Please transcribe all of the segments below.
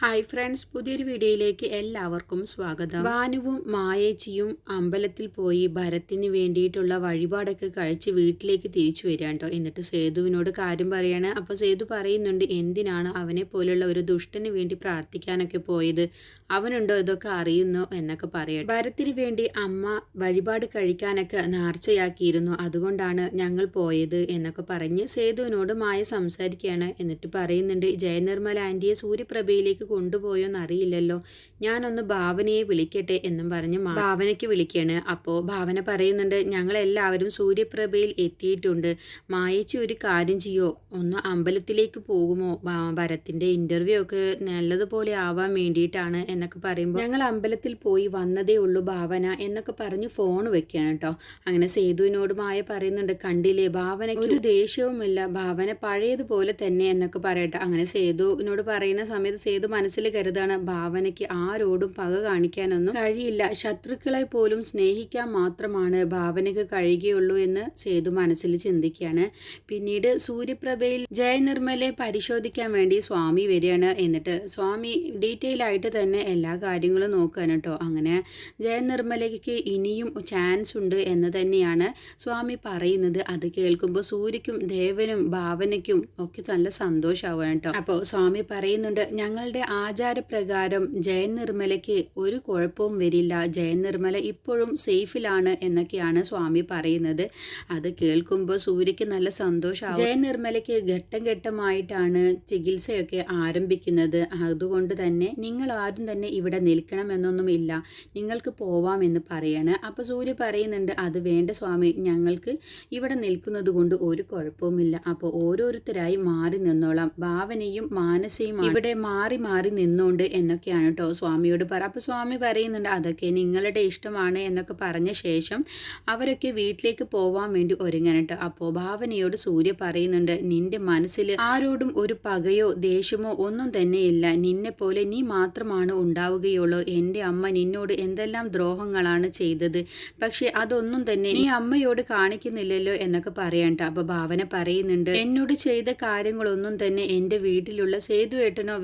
Hi friends പുതിയൊരു വീഡിയോയിലേക്ക് എല്ലാവർക്കും സ്വാഗതം. ഭാനുവും മായേച്ചിയും അമ്പലത്തിൽ പോയി ഭരത്തിന് വേണ്ടിയിട്ടുള്ള വഴിപാടൊക്കെ കഴിച്ച് വീട്ടിലേക്ക് തിരിച്ചു വരിക കേട്ടോ എന്നിട്ട് സേതുവിനോട് കാര്യം പറയാണ്. അപ്പോൾ സേതു പറയുന്നുണ്ട് എന്തിനാണ് അവനെ പോലുള്ള ഒരു ദുഷ്ടന് വേണ്ടി പ്രാർത്ഥിക്കാനൊക്കെ പോയത്? അവനുണ്ടോ ഇതൊക്കെ അറിയുന്നോ എന്നൊക്കെ പറയട്ടെ. ഭരത്തിന് വേണ്ടി അമ്മ വഴിപാട് കഴിക്കാനൊക്കെ നേർച്ചയാക്കിയിരുന്നു. അതുകൊണ്ടാണ് ഞങ്ങൾ പോയത് എന്നൊക്കെ പറഞ്ഞ് സേതുവിനോട് മായ സംസാരിക്കുകയാണ്. എന്നിട്ട് പറയുന്നുണ്ട് ജയനിർമ്മല ആന്റിയെ സൂര്യപ്രഭയിലേക്ക് കൊണ്ടുപോയോന്ന് അറിയില്ലല്ലോ ഞാനൊന്ന് ഭാവനയെ വിളിക്കട്ടെ എന്നും പറഞ്ഞ് ഭാവനയ്ക്ക് വിളിക്കുകയാണ് അപ്പോൾ ഭാവന പറയുന്നുണ്ട് ഞങ്ങളെല്ലാവരും സൂര്യപ്രഭയിൽ എത്തിയിട്ടുണ്ട്. മായച്ചി ഒരു കാര്യം ചെയ്യോ? ഒന്ന് അമ്പലത്തിലേക്ക് പോകുമോ? ഭരത്തിന്റെ ഇന്റർവ്യൂ ഒക്കെ നല്ലതുപോലെ ആവാൻ വേണ്ടിയിട്ടാണ് എന്നൊക്കെ പറയുമ്പോൾ ഞങ്ങൾ അമ്പലത്തിൽ പോയി വന്നതേ ഉള്ളൂ ഭാവന എന്നൊക്കെ പറഞ്ഞ് ഫോൺ വെക്കുകയാണ് കേട്ടോ അങ്ങനെ സേതുവിനോട് മായ പറയുന്നുണ്ട് കണ്ടില്ലേ ഭാവന ഒരു ദേഷ്യവുമില്ല. ഭാവന പഴയതുപോലെ തന്നെ എന്നൊക്കെ പറയട്ടെ. അങ്ങനെ സേതുവിനോട് പറയുന്ന സമയത്ത് സേതു മനസ്സിൽ കരുതാണ് ഭാവനയ്ക്ക് ആരോടും പക കാണിക്കാനൊന്നും കഴിയില്ല. ശത്രുക്കളെ പോലും സ്നേഹിക്കാൻ മാത്രമാണ് ഭാവനയ്ക്ക് കഴിയുകയുള്ളൂ എന്ന് സേതു മനസ്സിൽ ചിന്തിക്കുകയാണ്. പിന്നീട് സൂര്യപ്രഭയിൽ ജയനിർമ്മലെ പരിശോധിക്കാൻ വേണ്ടി സ്വാമി വരികയാണ്. എന്നിട്ട് സ്വാമി ഡീറ്റെയിൽ ആയിട്ട് തന്നെ എല്ലാ കാര്യങ്ങളും നോക്കുകയാണ് കേട്ടോ. അങ്ങനെ ജയനിർമ്മലയ്ക്ക് ഇനിയും ചാൻസ് ഉണ്ട് എന്ന് തന്നെയാണ് സ്വാമി പറയുന്നത്. അത് കേൾക്കുമ്പോൾ സൂര്യക്കും ദേവനും ഭാവനയ്ക്കും ഒക്കെ നല്ല സന്തോഷമാവുകയാണ് കേട്ടോ. അപ്പോൾ സ്വാമി പറയുന്നുണ്ട് ഞങ്ങളുടെ ആചാരപ്രകാരം ജയൻ നിർമ്മലയ്ക്ക് ഒരു കുഴപ്പവും വരില്ല. ജയൻ നിർമ്മല ഇപ്പോഴും സേഫിലാണ് എന്നൊക്കെയാണ് സ്വാമി പറയുന്നത്. അത് കേൾക്കുമ്പോൾ സൂര്യക്ക് നല്ല സന്തോഷമാണ് ജയൻ നിർമ്മലയ്ക്ക് ഘട്ടം ഘട്ടമായിട്ടാണ് ചികിത്സയൊക്കെ ആരംഭിക്കുന്നത്. അതുകൊണ്ട് തന്നെ നിങ്ങൾ ആരും തന്നെ ഇവിടെ നിൽക്കണമെന്നൊന്നുമില്ല നിങ്ങൾക്ക് പോവാമെന്ന് പറയാണ്. അപ്പോൾ സൂര്യ പറയുന്നുണ്ട് അത് വേണ്ട സ്വാമി. ഞങ്ങൾക്ക് ഇവിടെ നിൽക്കുന്നത് കൊണ്ട് ഒരു കുഴപ്പവുമില്ല. അപ്പോൾ ഓരോരുത്തരായി മാറി നിന്നോളാം. ഭാവനയും മാനസയും ഇവിടെ മാറി മാറി നിന്നുകൊണ്ട് എന്നൊക്കെയാണ് കേട്ടോ സ്വാമിയോട് പറ. അപ്പോൾ സ്വാമി പറയുന്നുണ്ട് അതൊക്കെ നിങ്ങളുടെ ഇഷ്ടമാണ് എന്നൊക്കെ പറഞ്ഞ ശേഷം അവരൊക്കെ വീട്ടിലേക്ക് പോവാൻ വേണ്ടി ഒരുങ്ങനട്ട് അപ്പോൾ ഭാവനയോട് സൂര്യ പറയുന്നുണ്ട് നിന്റെ മനസ്സിൽ ആരോടും ഒരു പകയോ ദേഷ്യമോ ഒന്നും തന്നെയില്ല. നിന്നെ പോലെ നീ മാത്രമാണ് ഉണ്ടാവുകയുള്ളൂ. എന്റെ അമ്മ നിന്നോട് എന്തെല്ലാം ദ്രോഹങ്ങളാണ് ചെയ്തത്. പക്ഷേ അതൊന്നും തന്നെ നീ അമ്മയോട് കാണിക്കുന്നില്ലല്ലോ എന്നൊക്കെ പറയണ്ട അപ്പോൾ ഭാവന പറയുന്നുണ്ട് എന്നോട് ചെയ്ത കാര്യങ്ങളൊന്നും തന്നെ എന്റെ വീട്ടിലുള്ള സേതുവേട്ടനോ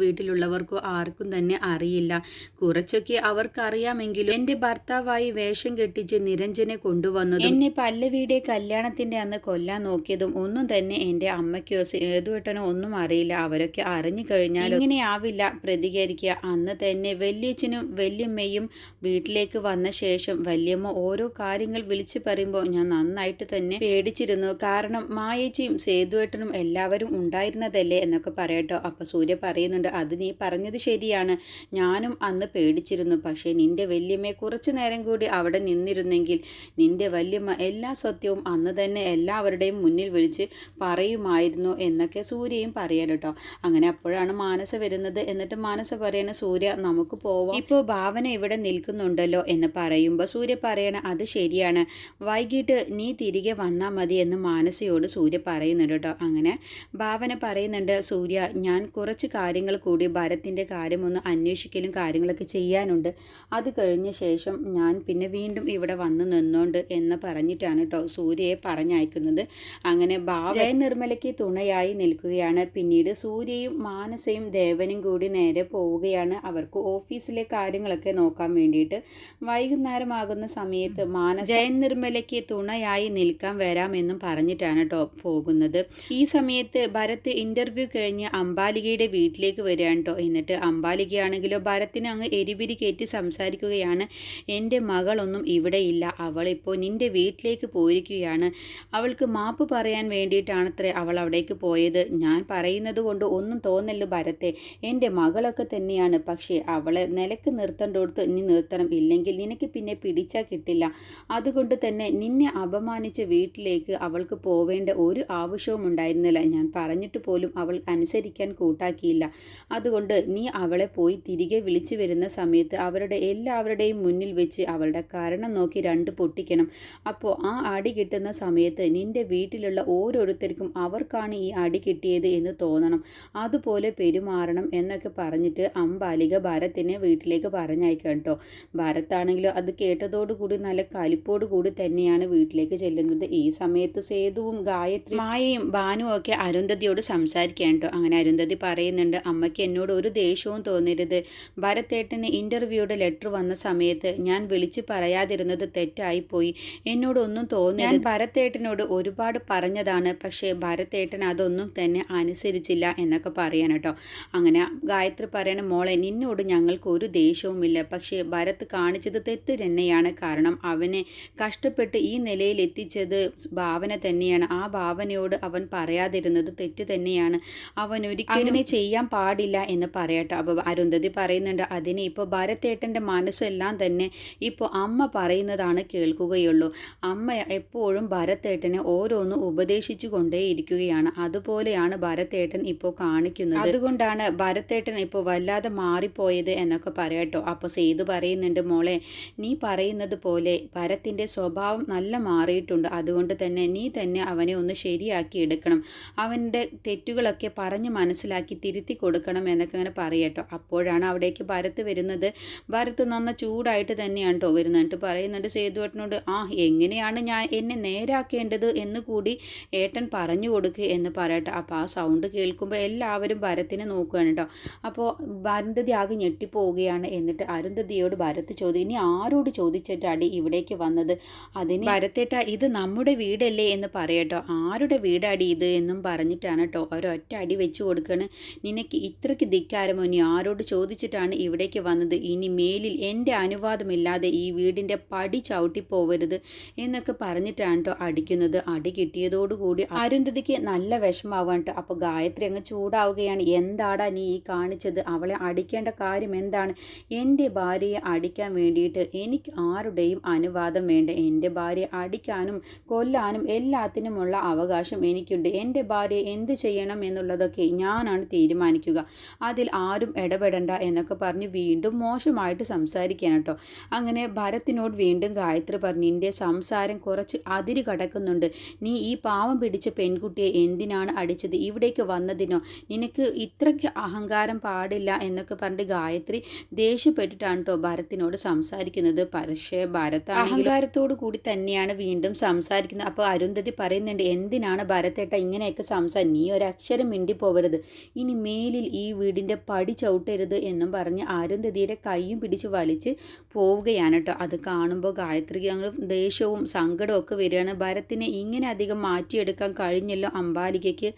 വീട്ടിലുള്ളവർക്കോ ആർക്കും തന്നെ അറിയില്ല. കുറച്ചൊക്കെ അവർക്കറിയാമെങ്കിലും എന്റെ ഭർത്താവായി വേഷം കെട്ടിച്ച് നിരഞ്ജനെ കൊണ്ടുവന്നതും എന്നെ പല്ലവിയുടെ കല്യാണത്തിന്റെ അന്ന് കൊല്ലാൻ നോക്കിയതും ഒന്നും തന്നെ എന്റെ അമ്മയ്ക്കോ സേതുവേട്ടനോ ഒന്നും അറിയില്ല. അവരൊക്കെ അറിഞ്ഞു കഴിഞ്ഞാൽ ഇങ്ങനെയാവില്ല പ്രതികരിക്കുക. അന്ന് തന്നെ വല്യച്ഛനും വല്യമ്മയും വീട്ടിലേക്ക് വന്ന ശേഷം വല്യമ്മ ഓരോ കാര്യങ്ങൾ വിളിച്ചു പറയുമ്പോൾ ഞാൻ നന്നായിട്ട് തന്നെ പേടിച്ചിരുന്നു. കാരണം മായേച്ചിയും സേതുവേട്ടനും എല്ലാവരും ഉണ്ടായിരുന്നതല്ലേ എന്നൊക്കെ പറയട്ടോ. അപ്പൊ സൂര്യ പറയുന്നുണ്ട് അത് നീ പറഞ്ഞത് ശരിയാണ്. ഞാനും അന്ന് പേടിച്ചിരുന്നു. പക്ഷേ നിന്റെ വല്യമ്മയെ കുറച്ചു നേരം കൂടി അവിടെ നിന്നിരുന്നെങ്കിൽ നിന്റെ വല്യമ്മ എല്ലാ സത്യവും അന്ന് തന്നെ എല്ലാവരുടെയും മുന്നിൽ വിളിച്ച് പറയുമായിരുന്നു എന്നൊക്കെ സൂര്യയും പറയാൻ കേട്ടോ. അങ്ങനെ അപ്പോഴാണ് മാനസ വരുന്നത്. എന്നിട്ട് മാനസ പറയണ സൂര്യ നമുക്ക് പോവാം. ഇപ്പോൾ ഭാവന ഇവിടെ നിൽക്കുന്നുണ്ടല്ലോ എന്ന് പറയുമ്പോൾ സൂര്യ പറയണ അത് ശരിയാണ്. വൈകിട്ട് നീ തിരികെ വന്നാൽ മതി എന്ന് മാനസയോട് സൂര്യ പറയുന്നുണ്ട് കേട്ടോ. അങ്ങനെ ഭാവന പറയുന്നുണ്ട് സൂര്യ ഞാൻ കുറച്ച് കാര്യങ്ങൾ കൂടി ഭരത്തിന്റെ കാര്യം ഒന്ന് അന്വേഷിക്കലും കാര്യങ്ങളൊക്കെ ചെയ്യാനുണ്ട്. അത് കഴിഞ്ഞ ശേഷം ഞാൻ പിന്നെ വീണ്ടും ഇവിടെ വന്ന് നിന്നോണ്ട് എന്ന് പറഞ്ഞിട്ടാണ് കേട്ടോ സൂര്യയെ പറഞ്ഞയക്കുന്നത്. അങ്ങനെ ഭാവ നിർമ്മലയ്ക്ക് തുണയായി നിൽക്കുകയാണ്. പിന്നീട് സൂര്യയും മാനസയും ദേവനും കൂടി നേരെ പോവുകയാണ്. അവർക്ക് ഓഫീസിലെ കാര്യങ്ങളൊക്കെ നോക്കാൻ വേണ്ടിയിട്ട്. വൈകുന്നേരമാകുന്ന സമയത്ത് മാനസ ജയൻ നിർമ്മലയ്ക്ക് തുണയായി നിൽക്കാൻ വരാമെന്നും പറഞ്ഞിട്ടാണ് കേട്ടോ പോകുന്നത്. ഈ സമയത്ത് ഭരത് ഇന്റർവ്യൂ കഴിഞ്ഞ് അംബാലികയുടെ വീട്ടിലേക്ക് വരികയാണ് കേട്ടോ എന്നിട്ട് അമ്പാലികയാണെങ്കിലോ ഭരത്തിനെ അങ്ങ് എരിപിരി കയറ്റി സംസാരിക്കുകയാണ്. എന്റെ മകളൊന്നും ഇവിടെ ഇല്ല. അവളിപ്പോൾ നിന്റെ വീട്ടിലേക്ക് പോയിരിക്കുകയാണ്. അവൾക്ക് മാപ്പ് പറയാൻ വേണ്ടിയിട്ടാണത്രേ അവൾ അവിടേക്ക് പോയത്. ഞാൻ പറയുന്നത് കൊണ്ട് ഒന്നും തോന്നല്ലോ ഭരത്തെ. എന്റെ മകളൊക്കെ തന്നെയാണ്. പക്ഷേ അവളെ നിലയ്ക്ക് നിർത്തേണ്ടടുത്ത് നീ നിർത്തണം. ഇല്ലെങ്കിൽ നിനക്ക് പിന്നെ പിടിച്ചാൽ കിട്ടില്ല. അതുകൊണ്ട് തന്നെ നിന്നെ അപമാനിച്ച വീട്ടിലേക്ക് അവൾക്ക് പോവേണ്ട ഒരു ആവശ്യവും ഉണ്ടായിരുന്നില്ല ഞാൻ പറഞ്ഞിട്ട് പോലും അവൾ അനുസരിക്കാൻ കൂട്ടാക്കിയില്ല. അതുകൊണ്ട് നീ അവളെ പോയി തിരികെ വിളിച്ചു വരുന്ന സമയത്ത് അവരുടെ എല്ലാവരുടെയും മുന്നിൽ വെച്ച് അവളുടെ കാരണം നോക്കി രണ്ട് പൊട്ടിക്കണം. അപ്പോൾ ആ അടി കിട്ടുന്ന സമയത്ത് നിന്റെ വീട്ടിലുള്ള ഓരോരുത്തർക്കും അവർക്കാണ് ഈ അടി കിട്ടിയത് എന്ന് തോന്നണം. അതുപോലെ പെരുമാറണം എന്നൊക്കെ പറഞ്ഞിട്ട് അമ്പാലിക ഭരത്തിനെ വീട്ടിലേക്ക് പറഞ്ഞയക്കാം കേട്ടോ. ഭരത്താണെങ്കിലോ അത് കേട്ടതോടുകൂടി നല്ല കലിപ്പോട് കൂടി തന്നെയാണ് വീട്ടിലേക്ക് ചെല്ലുന്നത്. ഈ സമയത്ത് സേതുവും ഗായത്രി മായയും ഭാനുവും ഒക്കെ അരുന്ധതിയോട് സംസാരിക്കാൻ കേട്ടോ. അങ്ങനെ അരുന്ധതി പറയുന്നുണ്ട് അമ്മയ്ക്ക് എന്നോട് ഒരു ഒരു ദേഷ്യവും തോന്നരുത്. ഭരത്തേട്ടന് ഇന്റർവ്യൂയുടെ ലെറ്റർ വന്ന സമയത്ത് ഞാൻ വിളിച്ച് പറയാതിരുന്നത് തെറ്റായിപ്പോയി. എന്നോടൊന്നും തോന്നി ഞാൻ ഭരത്തേട്ടനോട് ഒരുപാട് പറഞ്ഞതാണ് പക്ഷേ ഭരത്തേട്ടൻ അതൊന്നും തന്നെ അനുസരിച്ചില്ല എന്നൊക്കെ പറയാൻ കേട്ടോ. അങ്ങനെ ഗായത്രി പറയണ മോളെ നിന്നോട് ഞങ്ങൾക്ക് ഒരു ദേഷ്യവുമില്ല. പക്ഷേ ഭരത് കാണിച്ചത് തെറ്റ് തന്നെയാണ്. കാരണം അവനെ കഷ്ടപ്പെട്ട് ഈ നിലയിൽ എത്തിച്ചത് ഭാവന തന്നെയാണ്. ആ ഭാവനയോട് അവൻ പറയാതിരുന്നത് തെറ്റ് തന്നെയാണ്. അവൻ ഒരിക്കലും ചെയ്യാൻ പാടില്ല എന്ന് പറയട്ടെ. അപ്പോൾ അരുന്ധതി പറയുന്നുണ്ട് അതിന് ഇപ്പോൾ ഭരത്തേട്ടന്റെ മനസ്സെല്ലാം തന്നെ ഇപ്പോൾ അമ്മ പറയുന്നതാണ് കേൾക്കുകയുള്ളൂ. അമ്മ എപ്പോഴും ഭരത്തേട്ടനെ ഓരോന്ന് ഉപദേശിച്ചു കൊണ്ടേയിരിക്കുകയാണ്. അതുപോലെയാണ് ഭരത്തേട്ടൻ ഇപ്പോൾ കാണിക്കുന്നത്. അതുകൊണ്ടാണ് ഭരത്തേട്ടൻ ഇപ്പോൾ വല്ലാതെ മാറിപ്പോയത് എന്നൊക്കെ പറയട്ടോ. അപ്പോൾ സേതു പറയുന്നുണ്ട് മോളെ നീ പറയുന്നത് പോലെ ഭരത്തിന്റെ സ്വഭാവം നല്ല മാറിയിട്ടുണ്ട്. അതുകൊണ്ട് തന്നെ നീ തന്നെ അവനെ ഒന്ന് ശരിയാക്കി എടുക്കണം. അവന്റെ തെറ്റുകളൊക്കെ പറഞ്ഞ് മനസ്സിലാക്കി തിരുത്തി കൊടുക്കണം എന്നൊക്കെ അങ്ങനെ പറയട്ടോ. അപ്പോഴാണ് അവിടേക്ക് ഭരത്ത് വരുന്നത്. ഭരത്ത് നന്ന ചൂടായിട്ട് തന്നെയാണ് കേട്ടോ വരുന്നത്. എന്നിട്ട് പറയുന്നുണ്ട് സേതുവേട്ടനോട് ആ എങ്ങനെയാണ് ഞാൻ എന്നെ നേരാക്കേണ്ടത് എന്ന് കൂടി ഏട്ടൻ പറഞ്ഞു കൊടുക്കുക എന്ന് പറയട്ടെ. അപ്പോൾ ആ സൗണ്ട് കേൾക്കുമ്പോൾ എല്ലാവരും ഭരത്തിനെ നോക്കുകയാണ് കേട്ടോ അപ്പോൾ അരുന്ധതി ആകെ ഞെട്ടിപ്പോവുകയാണ്. എന്നിട്ട് അരുന്ധതിയോട് ഭരത്ത് ചോദി ഇനി ആരോട് ചോദിച്ചിട്ടാടി ഇവിടേക്ക് വന്നത്? അതിന് ഭരത്തേട്ട ഇത് നമ്മുടെ വീടല്ലേ എന്ന് പറയട്ടോ. ആരുടെ വീടാടി ഇത്? എന്നും പറഞ്ഞിട്ടാണ് കേട്ടോ ഒരൊറ്റ അടി വെച്ച് കൊടുക്കുകയാണ് നിനക്ക് ഇത്രയ്ക്ക് ധിക്കാരമോ ഇനി ആരോട് ചോദിച്ചിട്ടാണ് ഇവിടേക്ക് വന്നത്? ഇനി മേലിൽ എന്റെ അനുവാദമില്ലാതെ ഈ വീടിന്റെ പടി ചവിട്ടിപ്പോവരുത് എന്നൊക്കെ പറഞ്ഞിട്ടാണ് കേട്ടോ അടിക്കുന്നത്. അടി കിട്ടിയതോടുകൂടി അരുന്ധതിക്ക് നല്ല വിഷമാവാൻ കേട്ടോ അപ്പോൾ ഗായത്രി അങ്ങ് ചൂടാവുകയാണ്. എന്താടാ നീ ഈ കാണിച്ചത്? അവളെ അടിക്കേണ്ട കാര്യം എന്താണ്? എന്റെ ഭാര്യയെ അടിക്കാൻ വേണ്ടിയിട്ട് എനിക്ക് ആരുടെയും അനുവാദം വേണ്ട. എന്റെ ഭാര്യയെ അടിക്കാനും കൊല്ലാനും എല്ലാത്തിനുമുള്ള അവകാശം എനിക്കുണ്ട്. എന്റെ ഭാര്യയെ എന്ത് ചെയ്യണം എന്നുള്ളതൊക്കെ ഞാനാണ് തീരുമാനിക്കുക. അതിൽ ആരും ഇടപെടണ്ട എന്നൊക്കെ പറഞ്ഞ് വീണ്ടും മോശമായിട്ട് സംസാരിക്കാൻ കേട്ടോ. അങ്ങനെ ഭരത്തിനോട് വീണ്ടും ഗായത്രി പറഞ്ഞു നിന്റെ സംസാരം കുറച്ച് അതിര് കടക്കുന്നുണ്ട്. നീ ഈ പാവം പിടിച്ച പെൺകുട്ടിയെ എന്തിനാണ് അടിച്ചത്? ഇവിടേക്ക് വന്നതിനോ? നിനക്ക് ഇത്രയ്ക്ക് അഹങ്കാരം പാടില്ല എന്നൊക്കെ പറഞ്ഞിട്ട് ഗായത്രി ദേഷ്യപ്പെട്ടിട്ടാണ് കേട്ടോ ഭരത്തിനോട് സംസാരിക്കുന്നത്. പക്ഷേ ഭരത് അഹങ്കാരത്തോടു കൂടി തന്നെയാണ് വീണ്ടും സംസാരിക്കുന്നത്. അപ്പോൾ അരുന്ധതി പറയുന്നുണ്ട് എന്തിനാണ് ഭരത്തേട്ട ഇങ്ങനെയൊക്കെ സംസാരം നീ ഒരക്ഷരം മിണ്ടിപ്പോവരുത്. ഇനി മേലിൽ ഈ വീടിന്റെ പടി ചവിട്ടരുത് എന്നും പറഞ്ഞ് ആരുന്ധതിയുടെ കൈയും പിടിച്ച് വലിച്ച് പോവുകയാണ് കേട്ടോ. അത് കാണുമ്പോൾ ഗായത്രിക്ക് ഞങ്ങൾ ദേഷ്യവും സങ്കടവും ഒക്കെ വരികയാണ്. ഭരത്തിനെ ഇങ്ങനെ അധികം മാറ്റിയെടുക്കാൻ കഴിഞ്ഞല്ലോ അംബാലികയ്ക്ക്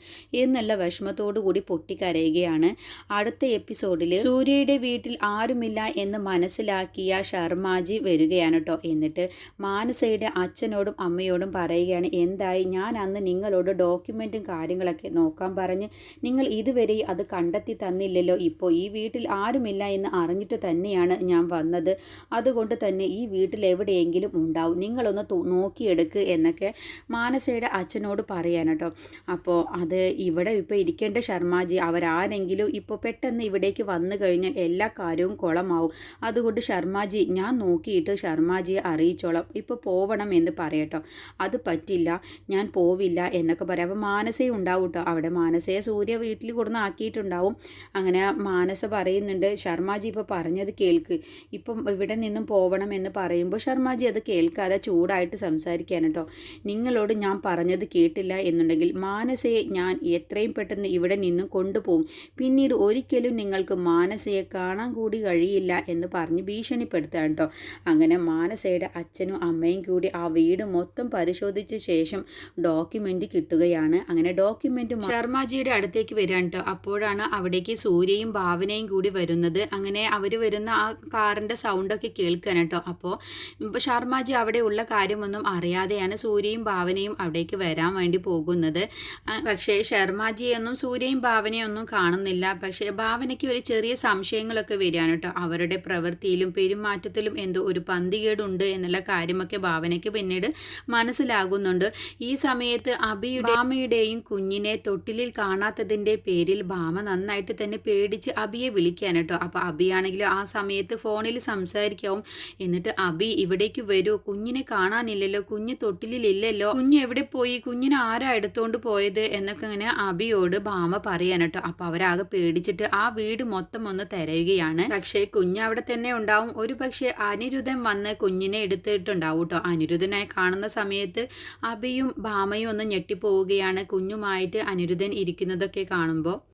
എന്നുള്ള വിഷമത്തോടു കൂടി പൊട്ടിക്കരയുകയാണ്. അടുത്ത എപ്പിസോഡിൽ സൂര്യയുടെ വീട്ടിൽ ആരുമില്ല എന്ന് മനസ്സിലാക്കിയ ശർമാജി വരികയാണ് കേട്ടോ. എന്നിട്ട് മാനസയുടെ അച്ഛനോടും അമ്മയോടും പറയുകയാണ് എന്തായി? ഞാൻ അന്ന് നിങ്ങളോട് ഡോക്യുമെന്റും കാര്യങ്ങളൊക്കെ നോക്കാൻ പറഞ്ഞ് നിങ്ങൾ ഇതുവരെ അത് കണ്ടെത്തി തന്നില്ലല്ലോ ഇപ്പോൾ ഈ വീട്ടിൽ ആരുമില്ല എന്ന് അറിഞ്ഞിട്ട് തന്നെയാണ് ഞാൻ വന്നത്. അതുകൊണ്ട് തന്നെ ഈ വീട്ടിൽ എവിടെയെങ്കിലും ഉണ്ടാവും. നിങ്ങളൊന്ന് നോക്കിയെടുക്ക് എന്നൊക്കെ മാനസയുടെ അച്ഛനോട് പറയാൻ കേട്ടോ. അപ്പോൾ അത് ഇവിടെ ഇപ്പോൾ ഇരിക്കേണ്ട ശർമാജി അവരാരെങ്കിലും ഇപ്പോൾ പെട്ടെന്ന് ഇവിടേക്ക് വന്നു കഴിഞ്ഞാൽ എല്ലാ കാര്യവും കുളമാവും. അതുകൊണ്ട് ശർമാജി ഞാൻ നോക്കിയിട്ട് ശർമാജിയെ അറിയിച്ചോളാം. ഇപ്പോൾ പോവണം എന്ന് പറയട്ടോ അത് പറ്റില്ല. ഞാൻ പോവില്ല എന്നൊക്കെ പറയാം. അപ്പോൾ മാനസയും ഉണ്ടാവും കേട്ടോ. അവിടെ മാനസയെ സൂര്യ വീട്ടിൽ കൊടുന്ന് ആക്കിയിട്ടുണ്ടാവും അങ്ങനെ മാനസ പറയുന്നുണ്ട് ശർമാജി ഇപ്പോൾ പറഞ്ഞത് കേൾക്ക്. ഇപ്പം ഇവിടെ നിന്നും പോവണം എന്ന് പറയുമ്പോൾ ശർമാജി അത് കേൾക്കാതെ ചൂടായിട്ട് സംസാരിക്കാൻ കേട്ടോ നിങ്ങളോട് ഞാൻ പറഞ്ഞത് കേട്ടില്ല എന്നുണ്ടെങ്കിൽ മാനസയെ ഞാൻ എത്രയും പെട്ടെന്ന് ഇവിടെ നിന്നും കൊണ്ടുപോകും. പിന്നീട് ഒരിക്കലും നിങ്ങൾക്ക് മാനസയെ കാണാൻ കൂടി കഴിയില്ല എന്ന് പറഞ്ഞ് ഭീഷണിപ്പെടുത്താൻ കേട്ടോ അങ്ങനെ മാനസയുടെ അച്ഛനും അമ്മയും കൂടി ആ വീട് മൊത്തം പരിശോധിച്ച ശേഷം ഡോക്യുമെന്റ് കിട്ടുകയാണ്. അങ്ങനെ ഡോക്യുമെന്റ് ശർമാജിയുടെ അടുത്തേക്ക് വരികയാണ് കേട്ടോ അപ്പോഴാണ് അവിടേക്ക് സൂര്യയും ഭാവനയും കൂടി വരുന്നത്. അങ്ങനെ അവർ വരുന്ന ആ കാറിന്റെ സൗണ്ടൊക്കെ കേൾക്കാൻ കേട്ടോ. അപ്പോൾ ശർമ്മജി അവിടെ ഉള്ള കാര്യമൊന്നും അറിയാതെയാണ് സൂര്യയും ഭാവനയും അവിടേക്ക് വരാൻ വേണ്ടി പോകുന്നത്. പക്ഷേ ശർമാജിയൊന്നും സൂര്യയും ഭാവനയൊന്നും കാണുന്നില്ല. പക്ഷേ ഭാവനയ്ക്ക് ഒരു ചെറിയ സംശയങ്ങളൊക്കെ വരികയാണ് കേട്ടോ. അവരുടെ പ്രവൃത്തിയിലും പെരുമാറ്റത്തിലും എന്തോ ഒരു പന്തികേടുണ്ട് എന്നുള്ള കാര്യമൊക്കെ ഭാവനയ്ക്ക് പിന്നീട് മനസ്സിലാകുന്നുണ്ട്. ഈ സമയത്ത് അബിയുടെ ഭാമയുടെയും കുഞ്ഞിനെ തൊട്ടിലിൽ കാണാത്തതിന്റെ പേരിൽ ഭാമ നന്നായിട്ട് തന്നെ പേടിച്ച് അബിയെ വിളിക്കാൻ കേട്ടോ അപ്പോൾ അബിയാണെങ്കിലും ആ സമയത്ത് ഫോണിൽ സംസാരിക്കാവും. എന്നിട്ട് അബി ഇവിടേക്ക് വരൂ. കുഞ്ഞിനെ കാണാനില്ലല്ലോ. കുഞ്ഞ് തൊട്ടിലില്ലല്ലോ കുഞ്ഞ് എവിടെ പോയി? കുഞ്ഞിനെ ആരാ എടുത്തോണ്ട് പോയത്? എന്നൊക്കെ ഇങ്ങനെ അബിയോട് ഭാമ പറയാൻ കേട്ടോ അപ്പോൾ അവരാകെ പേടിച്ചിട്ട് ആ വീട് മൊത്തം ഒന്ന് തിരയുകയാണ്. പക്ഷേ കുഞ്ഞ് അവിടെ തന്നെ ഉണ്ടാവും. ഒരു പക്ഷേ അനിരുദ്ധൻ വന്ന് കുഞ്ഞിനെ എടുത്തിട്ടുണ്ടാവും കേട്ടോ. അനിരുദ്ധനായി കാണുന്ന സമയത്ത് അബിയും ഭാമയും ഒന്ന് ഞെട്ടിപ്പോവുകയാണ്. കുഞ്ഞുമായിട്ട് അനിരുദ്ധൻ ഇരിക്കുന്നതൊക്കെ കാണുമ്പോൾ